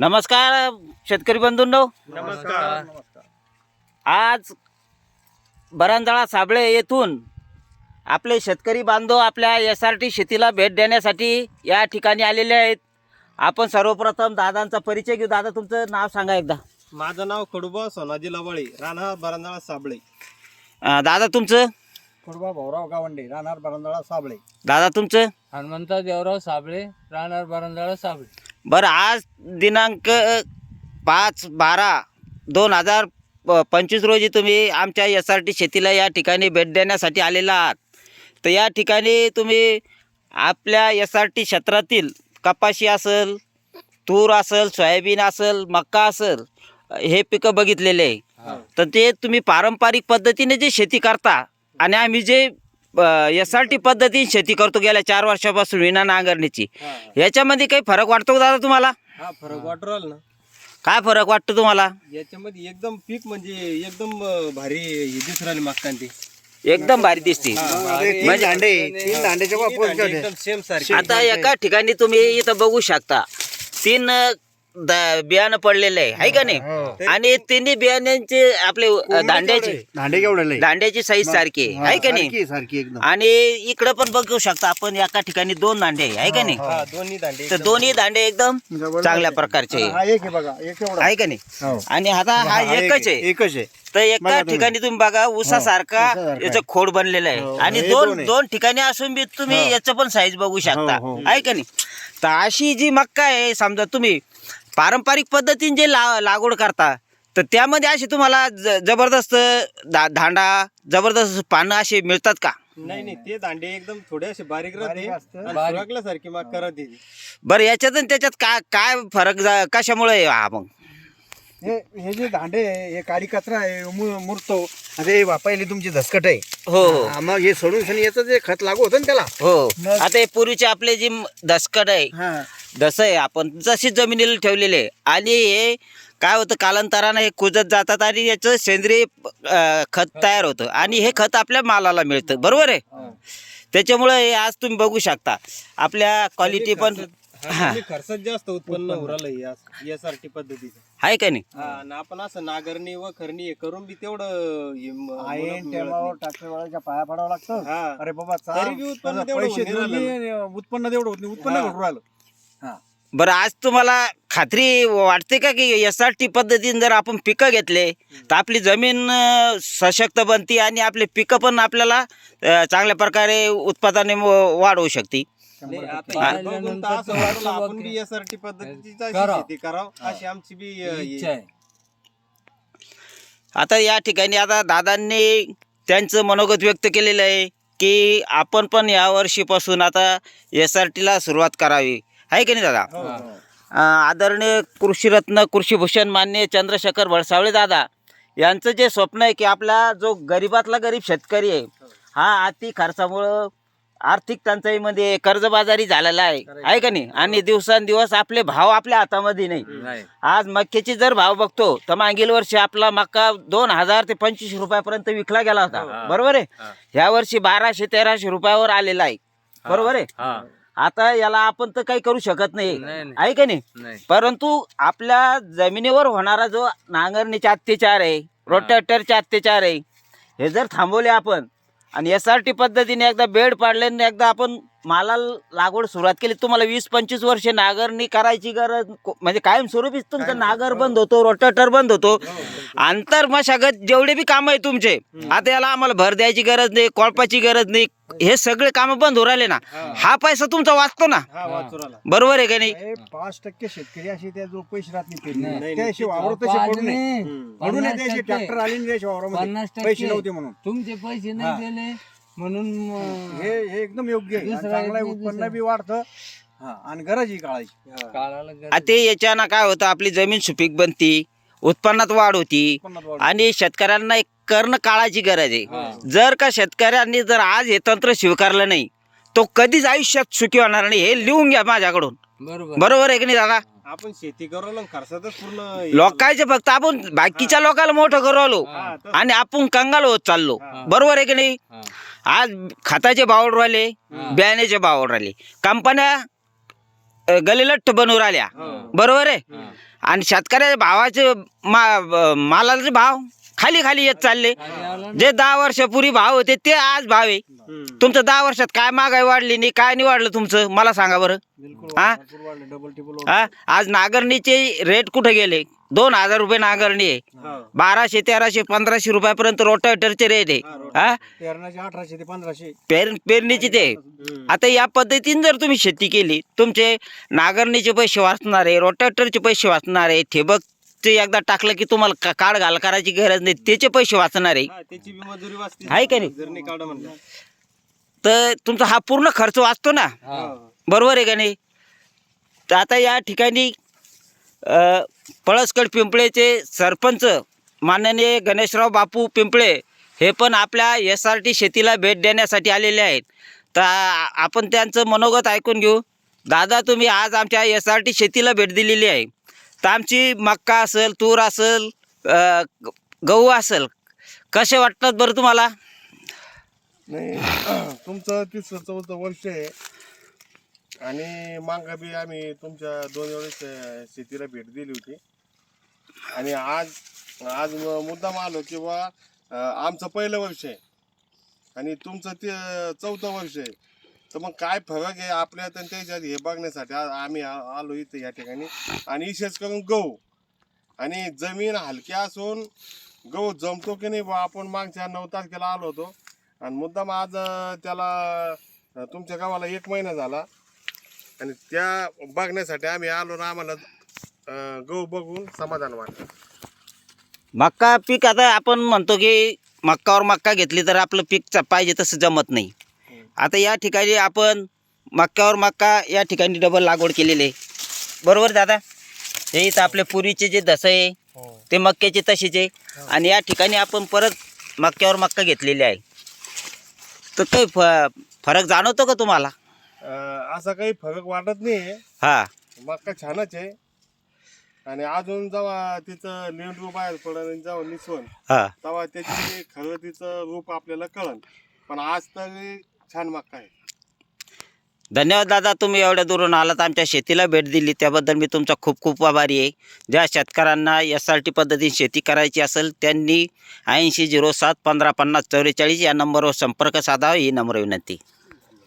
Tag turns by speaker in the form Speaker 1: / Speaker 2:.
Speaker 1: नमस्कार शेतकरी बंधूंनो.
Speaker 2: नमस्कार.
Speaker 1: आज बरांजाळा साबळे येथून आपले शेतकरी बांधव आपल्या एस आर टी शेतीला भेट देण्यासाठी या ठिकाणी आलेले आहेत. आपण सर्वप्रथम दादांचा परिचय घेऊ. दादा तुमचं नाव सांगा एकदा.
Speaker 2: माझं नाव कडुबा सोनाजी लवळे राणा बरांदाळा साबळे.
Speaker 1: अं, दादा तुमचं?
Speaker 3: कुडबा भाऊराव गावंडे राहणार बरंदळा साबळे.
Speaker 1: दादा तुमचं?
Speaker 4: हनुमंता देवराव साबळे राहणार बरंदाळा साबळे.
Speaker 1: बरं आज दिनांक पाच बारा दोन हजार प- पंचवीस रोजी तुम्ही आमच्या एस आर टी शेतीला या ठिकाणी भेट देण्यासाठी आलेला आहात. तर या ठिकाणी तुम्ही आपल्या एस आर टी क्षेत्रातील कपाशी असेल तूर असेल सोयाबीन असेल मक्का असेल हे पिकं बघितलेले. आहे तर ते तुम्ही पारंपरिक पद्धतीने जे शेती करता आणि आम्ही जे एस आर टी पद्धतीने शेती करतो गेल्या चार वर्षापासून विना नांगरणीची. याच्यामध्ये काही फरक वाटतो का दादा तुम्हाला?
Speaker 2: हा फरक वाटू राहिला ना.
Speaker 1: काय फरक वाटतो तुम्हाला?
Speaker 2: याच्यामध्ये एकदम पीक म्हणजे एकदम अं, भारी हे दिसू राहिले मागताना ते
Speaker 1: एकदम भारी दिसते.
Speaker 3: तीन दांडे तीन दांड्याच्या वापर
Speaker 2: एकदम सेम सारखे.
Speaker 1: आता एका ठिकाणी तुम्ही इथं बघू शकता. तीन अ, बियाणं पडलेले आहे. हाय का नाही? आणि तिन्ही बियाण्यांचे आपले दांड्याचे.
Speaker 3: दांडे केवढे
Speaker 1: दांड्याची साईज सारखी आहे. हाय का नाही?
Speaker 3: सारखी एकदम.
Speaker 1: आणि इकडं पण बघू शकता आपण एका ठिकाणी दोन दांडे आहे. हाय का नाही?
Speaker 2: हा दोन्ही दांडे
Speaker 1: तर दोन्ही दांडे एकदम चांगल्या प्रकारचे आहे.
Speaker 3: हा एक आहे बघा एक एवढा.
Speaker 1: आहे का नाही?
Speaker 3: हो.
Speaker 1: आणि आता हा एकच आहे.
Speaker 3: एकच आहे.
Speaker 1: तर एका. ठिकाणी तुम्ही बघा उसासारखा याचं खोड बनलेलं
Speaker 3: हो,
Speaker 1: आहे आणि
Speaker 3: हे
Speaker 1: दोन
Speaker 3: दोन आहे.
Speaker 1: ठिकाणी असून बी तुम्ही
Speaker 3: हो.
Speaker 1: याचं पण साईज बघू शकता.
Speaker 3: हो, हो.
Speaker 1: आहे का नाही? तर अशी जी मक्का आहे समजा तुम्ही पारंपरिक पद्धतीने जे ला लागवड करता तर त्यामध्ये असे तुम्हाला ज- जबरदस्त दा- धांडा जबरदस्त पानं असे मिळतात का?
Speaker 2: नाही नाही ते दांडे एकदम थोडे असे बारीक राहते. सुरागल्यासारखी मग करत
Speaker 1: बरं याच्यात आणि त्याच्यात काय काय फरक जा- कशामुळे हा मग.
Speaker 3: हे हे जे दांडे आहे, हे काळी कचरा आहे मु- मुरतो. हे वापायली तुमची धसकट आहे.
Speaker 1: हो हो.
Speaker 3: हा, मग हे सोडून सनी याचं जे खत लागू होतं ना त्याला.
Speaker 1: हो. आता हे पूर्वीचे आपले जे दसकड आहे
Speaker 3: हा.
Speaker 1: जसं आहे आपण जशी जमिनीला ठेवलेले आहे आणि हे काय होतं कालांतरानं हे कुजत जातात आणि याचं सेंद्रिय अं, खत तयार होतं. आणि हे खत आपल्या मालाला मिळतं. बरोबर आहे? त्याच्यामुळे हे आज तुम्ही बघू शकता. आपल्या क्वालिटी पण
Speaker 2: हा, कमी खर्चात जास्त उत्पन्न उरालं एस आर टी पद्धतीचं.
Speaker 1: आहे का नाही?
Speaker 2: हा आणि आपण असं नागरणी व खरणी हे करून बी तेवढं हे म-
Speaker 3: टेमावर पाया पडावं लागतं.
Speaker 2: हा.
Speaker 3: अरे बाबा
Speaker 2: तरी
Speaker 3: चाल
Speaker 2: बी उत्पन्न
Speaker 3: पैसे
Speaker 2: तेवढं होऊन
Speaker 3: देऊन
Speaker 2: राहिलं.
Speaker 3: बी उत्पन्न तेवढं होत नाही. उत्पन्न
Speaker 2: हा.
Speaker 3: घटू राहिलं. हा
Speaker 1: बरं आज तुम्हाला खात्री वाटते का की एस आर टी पद्धतीने जर आपण पिकं घेतले तर आपली जमीन सशक्त बनते आणि आपले पिकं पण आपल्याला चांगल्या प्रकारे उत्पादने वाढ होऊ शकते?
Speaker 2: आता
Speaker 1: या ठिकाणी आता दादांनी त्यांचं मनोगत व्यक्त केलेलं आहे की आपण पण या वर्षीपासून आता एस आर टीला सुरुवात करावी. आहे की नाही दादा?
Speaker 2: हो, हो.
Speaker 1: अं, आदरणीय कृषीरत्न कृषीभूषण मान्य चंद्रशेखर भडसावळे दादा यांचं जे स्वप्न आहे की आपला जो गरिबातला गरीब शेतकरी आहे हा अति खर्चामुळं आर्थिक टंचाईमध्ये कर्जबाजारी झालेला आहे. आहे. का नाही? आणि दिवसांदिवस आपले भाव आपल्या हातामध्ये नाही.
Speaker 4: नाही.
Speaker 1: आज मक्याची जर भाव बघतो तर मागील वर्षी आपला मक्का दोन हजार ते पंचवीस रुपयापर्यंत विकला गेला होता. बरोबर आहे. ह्या वर्षी बाराशे तेराशे रुपयावर आलेला आहे. बरोबर आहे?
Speaker 4: हा.
Speaker 1: आता याला आपण तर काही करू शकत नाही.
Speaker 4: नाही, नाही.
Speaker 1: आहे का नाही?
Speaker 4: नाही.
Speaker 1: परंतु आपल्या जमिनीवर होणारा जो नांगरणीचे अत्याचार आहे रोटेटरचे अत्याचार आहे हे जर थांबवले आपण आणि एस आर टी पद्धतीने एकदा बेड पाडले आणि एकदा आपण मालाला लागवड सुरुवात केली. तुम्हाला वीस पंचवीस वर्षे नागरणी करायची गरज को- म्हणजे कायमस्वरूपीच तुमचं नागर बंद होतो रोटेटर बंद होतो. आंतर मशागत जेवढे बी कामं आहे तुमचे आता याला आम्हाला भर द्यायची गरज नाही कोळपाची गरज नाही हे सगळे कामं बंद होऊ राहिले ना. हा. पैसा तुमचा वाचतो ना.
Speaker 2: हा
Speaker 1: बरोबर आहे का नाही?
Speaker 3: हे पाच टक्के शेतकरी असे त्या जो पैसे राहत नाही पेरणी
Speaker 2: नाही,
Speaker 3: त्याशी
Speaker 2: नाही,
Speaker 3: वावर
Speaker 4: पाच
Speaker 3: तसे पडू नये.
Speaker 4: नाही,
Speaker 3: पडू नये
Speaker 4: पन्नास
Speaker 3: त्याशी
Speaker 4: टक्के.
Speaker 3: ट्रॅक्टर आले नाही त्याच्या वावरामध्ये.
Speaker 4: पन्नास
Speaker 3: पैसे
Speaker 4: टक्के.
Speaker 3: नव्हते म्हणून.
Speaker 4: तुमचे पैसे
Speaker 3: हा.
Speaker 4: नाही दिले म्हणून
Speaker 3: हे हे एकदम योग्य आहे. आणि
Speaker 4: दुसरं
Speaker 3: चांगलं आहे,
Speaker 4: एक
Speaker 3: उत्पन्न
Speaker 4: दुसरं.
Speaker 3: बी वाढतं. हा आणि गरज ही काळाची.
Speaker 2: हा.
Speaker 4: काळाला गरज-
Speaker 1: आ ते याच्यानं काय होतं आपली जमीन सुपीक बनती उत्पन्नात वाढ होती
Speaker 3: उत्पन्नात वाढ
Speaker 1: आणि शेतकऱ्यांना एक करणं काळाची गरज. आहे. जर का शेतकऱ्यांनी जर आज हे तंत्र स्वीकारलं नाही तो कधीच आयुष्यात सुखी होणार नाही हे लिहून घ्या माझ्याकडून.
Speaker 4: बरोबर.
Speaker 1: बरोबर आहे की नाही दादा?
Speaker 2: आपण शेती करू खर्चातच पूर्ण
Speaker 1: लोकांचे फक्त? आपण बाकीच्या लोकांना मोठं करू आलो
Speaker 2: हा, तर-
Speaker 1: आणि आपण कंगाल होत चाललो. बरोबर आहे की नाही. आज खताचे भाव राहिले. बियाण्याचे भाव राहिले. कंपन्या अ, गलिलठ्ठ बनवून राहिल्या.
Speaker 2: हो.
Speaker 1: बरोबर आहे. आणि शेतकऱ्याच्या भावाचे मा ब- मालाचे भाव? खाली खाली येत चालले. जे दहा वर्षापूर्वी भाव होते ते आज भाव आहे. तुमचं दहा वर्षात काय महागाई वाढली नाही काय नाही वाढलं तुमचं? मला सांगा बरं. हा? हा? आज नागरणीचे रेट कुठे गेले? दोन हजार रुपये नागरणी आहे. बाराशे तेराशे पंधराशे रुपयापर्यंत रोटावेटरचे रेट आहे. हा
Speaker 3: पेरणाचे अठराशे ते पंधराशे.
Speaker 1: पेर पेरणीची ते. आता या पद्धतीने जर तुम्ही शेती केली तुमचे नागरणीचे पैसे वाचणार आहे रोटावेटरचे पैसे वाचणार आहे ठिबकचे एकदा टाकलं की तुम्हाला का- काढ घाल करायची गरज नाही. त्याचे पैसे वाचणार आहे.
Speaker 2: हा, त्याची बी मजुरी वाचते.
Speaker 1: आहे का नाही?
Speaker 2: जर नाही काढा म्हणलं.
Speaker 1: तर तुमचा हा पूर्ण खर्च वाचतो ना?
Speaker 4: हा.
Speaker 1: बरोबर आहे का नाही? तर आता या ठिकाणी अ, पळसकड पिंपळेचे सरपंच माननीय गणेशराव बापू पिंपळे हे पण आपल्या एस आर टी शेतीला भेट देण्यासाठी आलेले आहेत. तर आ- आपण त्यांचं मनोगत ऐकून घेऊ. दादा तुम्ही आज आमच्या एस आर टी शेतीला भेट दिलेली आहे. तर आमची मक्का असेल तूर असेल ग- गहू असेल कसे वाटतात बरं तुम्हाला?
Speaker 5: नाही तुमचं तिसरं चौथं वर्ष आहे. आणि मागं बी आम्ही तुमच्या दोन वेळेस शेतीला भेट दिली होती. आणि आज आज मुद्दाम आलो की बा आमचं पहिलं वर्ष आहे. आणि तुमचं ते चौथं वर्ष आहे. तर मग काय फरक आहे आपल्या त्यांच्या त्याच्यात हे बघण्यासाठी? आ- आम्ही आ- आलो इथं या ठिकाणी. आणि विशेष करून गहू. आणि जमीन हलकी असून गहू जमतो की नाही बा आपण मागच्या नऊ तारखेला आलो होतो. आणि मुद्दाम आज अं, त्याला अं, तुमच्या गावाला एक महिना झाला. आणि त्या बघण्यासाठी आम्ही आलो ना आम्हाला अं, गहू बघून समाधान वाटलं.
Speaker 1: मक्का पीक आता आपण म्हणतो की मक्कावर मक्का घेतली तर आपलं पीक च- पाहिजे तसं जमत नाही. आता या ठिकाणी आपण मक्क्यावर मक्का या ठिकाणी डबल लागवड केलेली आहे. बरोबर दादा? हे इथं आपले पूर्वीचे जे दस आहे ते मक्याचे तसेच आहे. आणि या ठिकाणी आपण परत मक्क्यावर मक्का घेतलेली आहे. तर काही फ फरक जाणवतो का तुम्हाला?
Speaker 5: असा काही फरक वाटत नाही
Speaker 1: हां.
Speaker 5: मक्का छानच आहे. आणि अजून जेव्हा तिचं लेंडू बाहेर पडलं जेव्हा निसवण
Speaker 1: हां.
Speaker 5: तेव्हा त्याची खरं तिचं रूप आपल्याला कळन. पण आज तरी छान मक्का आहे.
Speaker 1: धन्यवाद दादा तुम्ही एवढ्या दुरून आलात आमच्या शेतीला भेट दिली त्याबद्दल मी तुमचा खूप खूप आभारी आहे. ज्या शेतकऱ्यांना एस आर टी पद्धतीने शेती करायची असेल त्यांनी ऐंशी झिरो सात पंधरा पन्नास चौवेचाळीस या नंबरवर संपर्क साधावा ही नम्र विनंती.